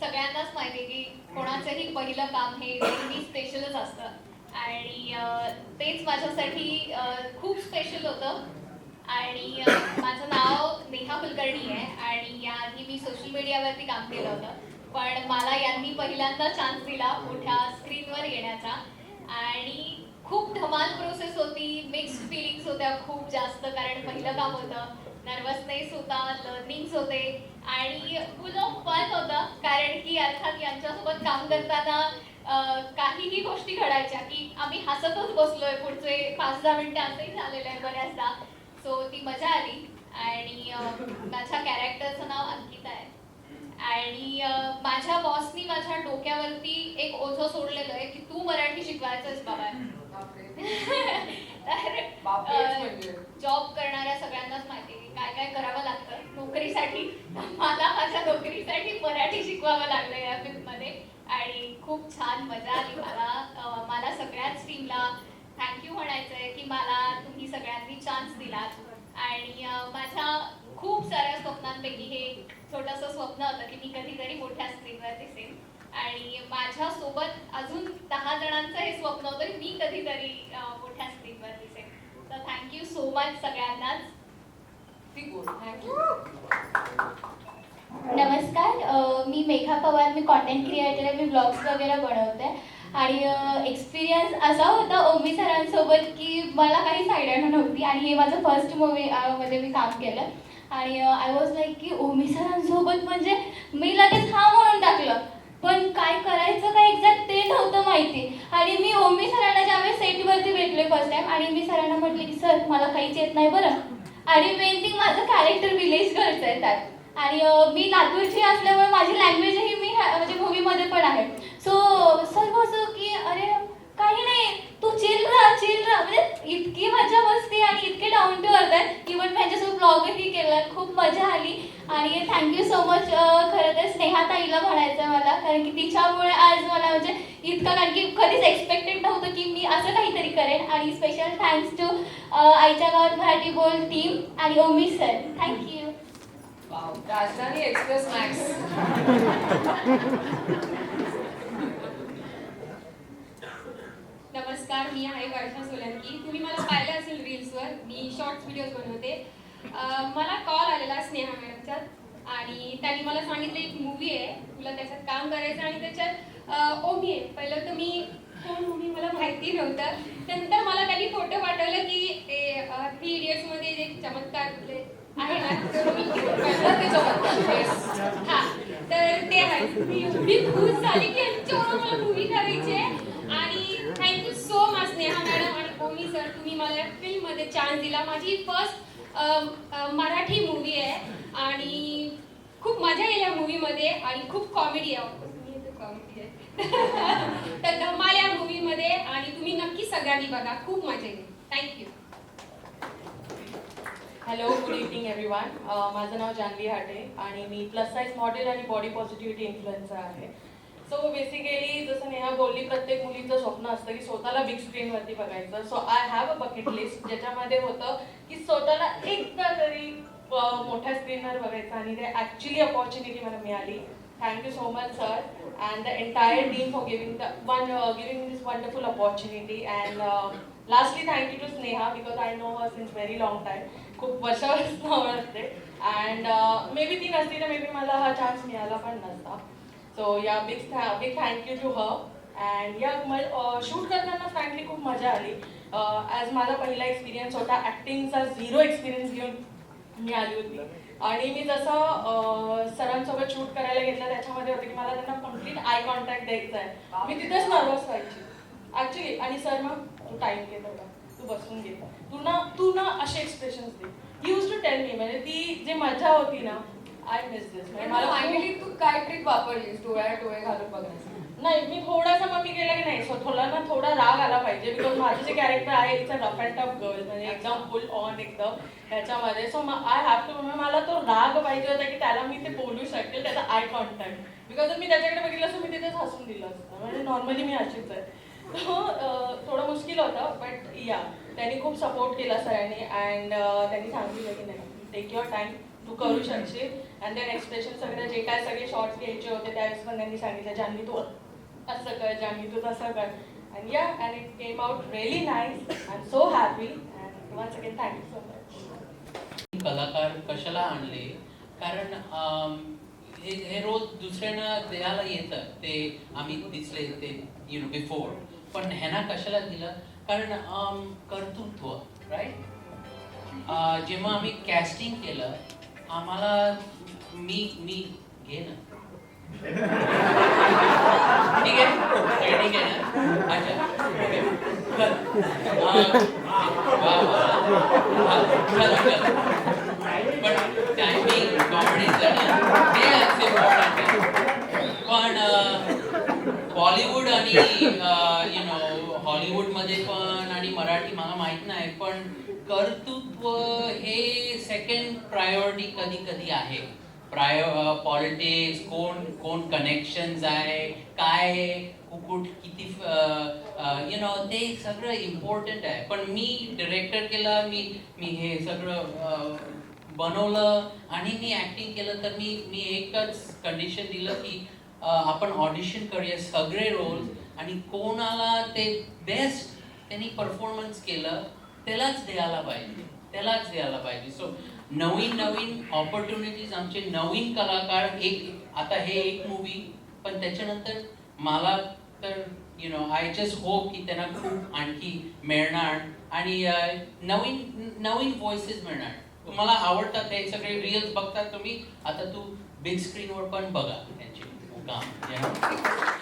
सगळ्यांनाच माहिती आहे की कोणाचंही पहिलं काम हे नेहमी स्पेशलच असतं. आणि तेच माझ्यासाठी खूप स्पेशल होतं. आणि माझं नाव नेहा कुलकर्णी आहे. आणि याआधी मी सोशल मीडियावरती काम केलं होतं. पण मला यांनी पहिल्यांदा चान्स दिला मोठ्या स्क्रीनवर येण्याचा. आणि खूप धमाल प्रोसेस होती मिक्स्ड फिलिंग्स होत्या खूप जास्त कारण पहिलं काम होतं. नर्वसनेस होता लर्निंग्स होते. आणि फुल ऑफ फन होतं कारण की अर्थात यांच्यासोबत काम करताना काहीही गोष्टी घडायच्या की आम्ही हसतच बसलोय पुढचे पाच दहा मिनिटं असंही झालेलं आहे बऱ्याचदा. सो ती मजा आली. आणि माझ्या कॅरेक्टरचं नाव अंकिता आहे. आणि माझ्या बॉसनी माझ्या डोक्यावरती एक ओझं सोडलेलं आहे की तू मराठी शिकवायचंच बाबा. म्हणजे. जॉब करणाऱ्या सगळ्यांनाच माहिती काय काय करावं लागतं नोकरीसाठी. मला माझ्या नोकरीसाठी मराठी शिकवावं लागलं या फिल्ममध्ये आणि खूप छान मजा आली मला. मला सगळ्याच टीमला थँक्यू म्हणायचं आहे की मला तुम्ही सगळ्यांनी चान्स दिलात आणि अं, माझ्या खूप साऱ्या स्वप्नांपैकी हे एक छोटंसं स्वप्न होतं की मी कधीतरी मोठ्या स्क्रीनवर दिसेन. आणि माझ्या सोबत अजून दहा जणांचं हे स्वप्न होतं की मी कधीतरी मोठ्या स्क्रीनवर दिसेन. तर थँक्यू सो मच सगळ्यांनाच. नमस्कार मी मेघा पवार मी कॉन्टेंट क्रिएटर आहे मी ब्लॉग्स वगैरे बनवते. आणि एक्सपिरियन्स असा होता ओमी सरांसोबत की मला काहीच आयडिया नव्हती आणि हे माझं फर्स्ट मूवी मध्ये मी काम केलं. आणि आय वॉज लाईक की ओमी सरांसोबत म्हणजे मी लगेच हा म्हणून टाकलं. पण काय करायचं काय एक्झॅक्ट ते नव्हतं माहिती. आणि मी ओमी सरांना ज्यावेळेस सेटवरती भेटले फर्स्ट टाइम आणि मी सरांना म्हटले की सर मला काहीच येत नाही बरं. आणि मेन थिंग माझं कॅरेक्टर विलेज गर्लचं आहे त्यात. आणि uh, मी लातूरची असल्यामुळे माझी लँग्वेजही मी ह्या- म्हणजे मूवीमध्ये पण आहे. सो सर्व असं की अरे काही नाही. तू चिल राहा चिल राहा. म्हणजे इतकी मजा मस्ती आणि इतके डाऊन टू अर्थ आहेत इव्हन मी ह्याच्यासोबत ब्लॉगही केला खूप मजा आली आणि थँक्यू सो मच खरं तर स्नेहा ताईला म्हणायचं मला. कारण की तिच्यामुळे आज मला म्हणजे इतकं कारण की कधीच एक्सपेक्टेड नव्हतं की मी असं काहीतरी करेन. आणि स्पेशल थँक्स टू आईच्या गावात मराठी बोल टीम आणि Omi sir thank you Rajdhani express max नमस्कार मी आहे वर्षा सोलंकी. तुम्ही मला पाहिलं असेल रील्सवर मी शॉर्ट्स व्हिडिओज बनवते. मला कॉल आलेला स्नेहा मॅडमचा आणि त्यांनी मला सांगितलं एक मूवी आहे. तुला त्याच्यात काम करायचं आणि त्याच्यात ओ ओमी आहे. पहिलं तर मी कोण मूवी मला माहिती नव्हतं. नंतर मला त्यांनी फोटो पाठवलं की ते थ्री इडियट्समध्ये जे चमत्कार आहे ना तर ते हा तर ते आहे. मी एवढी खुश झाली की यांच्यावर मला मूवी करायची आहे. आणि thank you so much Sneha madam आणि ओमी सर तुम्ही मला या फिल्ममध्ये चान्स दिला. माझी फर्स्ट मराठी मूवी आहे आणि खूप मजा येईल या मूवीमध्ये आणि खूप कॉमेडी आहे. कॉमेडी आहे. तर धमाल या मूवीमध्ये आणि तुम्ही नक्की सगळ्यांनी बघा. खूप मजा येईल. Thank you hello good evening everyone माझं नाव जानवी हाटे आणि मी प्लस साईज मॉडेल आणि बॉडी पॉझिटिव्हिटी इन्फ्लुएन्सर आहे. सो बेसिकली जसं नेहा बोलली प्रत्येक मुलीचं स्वप्न असतं की स्वतःला बिग स्क्रीनवरती बघायचं. So I have a bucket list ज्याच्यामध्ये होतं की स्वतःला एकदा तरी मोठ्या स्क्रीनवर बघायचं आणि ते ॲक्च्युली अपॉर्च्युनिटी मला मिळाली. Thank you so much sir and the entire team for giving the one giving this wonderful opportunity and lastly thank you to Sneha because I know her since very long time खूप वर्षापासून असते. And may be ती नसती तर may be मला हा chance मिळाला पण नसता. सो या big big thank you to her and या शूट करताना फ्रँकली खूप मजा आली. ॲज माझा पहिला एक्सपिरियन्स होता ॲक्टिंगचा झिरो एक्सपिरियन्स घेऊन मी आली होती. आणि मी जसं सरांसोबत शूट करायला घेतलं त्याच्यामध्ये होतं की मला त्यांना कंप्लीट आय कॉन्टॅक्ट द्यायचा आहे मी तिथेच नर्वस व्हायची. ॲक्च्युली आणि सर मग तू टाईम घेत होता तू बसून घे. तू ना तू ना असे एक्सप्रेशन्स दे. यूज टू टेल मी म्हणजे ती जी मजा होती ना आय मिस दिस म्हणजे मला फायनली तू काय ट्रिक वापरलीस? डोळ्या डोळे घालून बघण्यासाठी नाही मी थोडासा मग मी केलं की नाही सो थोडा ना थोडा राग आला पाहिजे बिकॉज माझं जे कॅरेक्टर आहे it's a rough and tough girl म्हणजे एकदम फुल ऑन एकदम ह्याच्यामध्ये सो आय हॅव टू मला तो राग पाहिजे होता की त्याला मी ते बोलू शकेल त्याचा आय कॉन्टॅक्ट बिकॉज मी त्याच्याकडे बघितलं असं मी तिथेच हसून दिलं. असतं म्हणजे नॉर्मली मी अशीच आहे. तो थोडं मुश्किल होतं बट या त्यांनी खूप सपोर्ट केला सरांनी अँड त्यांनी सांगितलं की नाही टेक युअर टाइम तू करू शकशील. अँड देन एक्सप्रेशन सगळं जे काय सगळे शॉर्ट्स घ्यायचे होते त्यावेळेस पण त्यांनी सांगितलं ज्यांनी तू असं कर ज्यांनी तू तसं कर. अँड या and it came out really nice I am so happy and once again thank you so much कलाकार कशाला आणले? कारण हे हे रोज दुसऱ्यांना द्यायला येतं. ते आम्ही दिसले ते यु नो बिफोर पण ह्यांना कशाला दिलं? कारण कर्तृत्व राईट जेव्हा आम्ही कॅस्टिंग केलं आम्हाला मी मी घे ना. ठीक आहे? ठीक आहे ना. अच्छा. पण टायमिंग कॉमेडीचं ना ते पण बॉलिवूड आणि यु नो हॉलिवूडमध्ये पण आणि मराठी मला माहीत नाही पण कर्तृत्व सेकंड प्रायोरिटी कधी कधी आहे. प्राय पॉलिटिक्स कोण कोण कनेक्शन्स आहे काय कुकुट किती यु नो ते सगळं इम्पॉर्टंट आहे. पण मी डिरेक्टर केला मी मी हे सगळं बनवलं आणि मी ऍक्टिंग केलं तर मी मी एकच कंडिशन दिलं की आपण ऑडिशन करूया सगळे रोल आणि कोणाला ते बेस्ट त्यांनी परफॉर्मन्स केलं त्यालाच द्यायला पाहिजे. त्यालाच द्यायला पाहिजे. सो नवीन नवीन ऑपॉर्च्युनिटीज आमचे नवीन कलाकार एक आता हे एक मूवी पण त्याच्यानंतर मला तर you know I just hope की त्यांना खूप आणखी मिळणार आणि नवीन नवीन व्हॉइसेस मिळणार. तुम्हाला आवडतात हे सगळे रिअल्स बघतात तुम्ही आता तू बिग स्क्रीनवर पण बघा त्यांचे हो काम.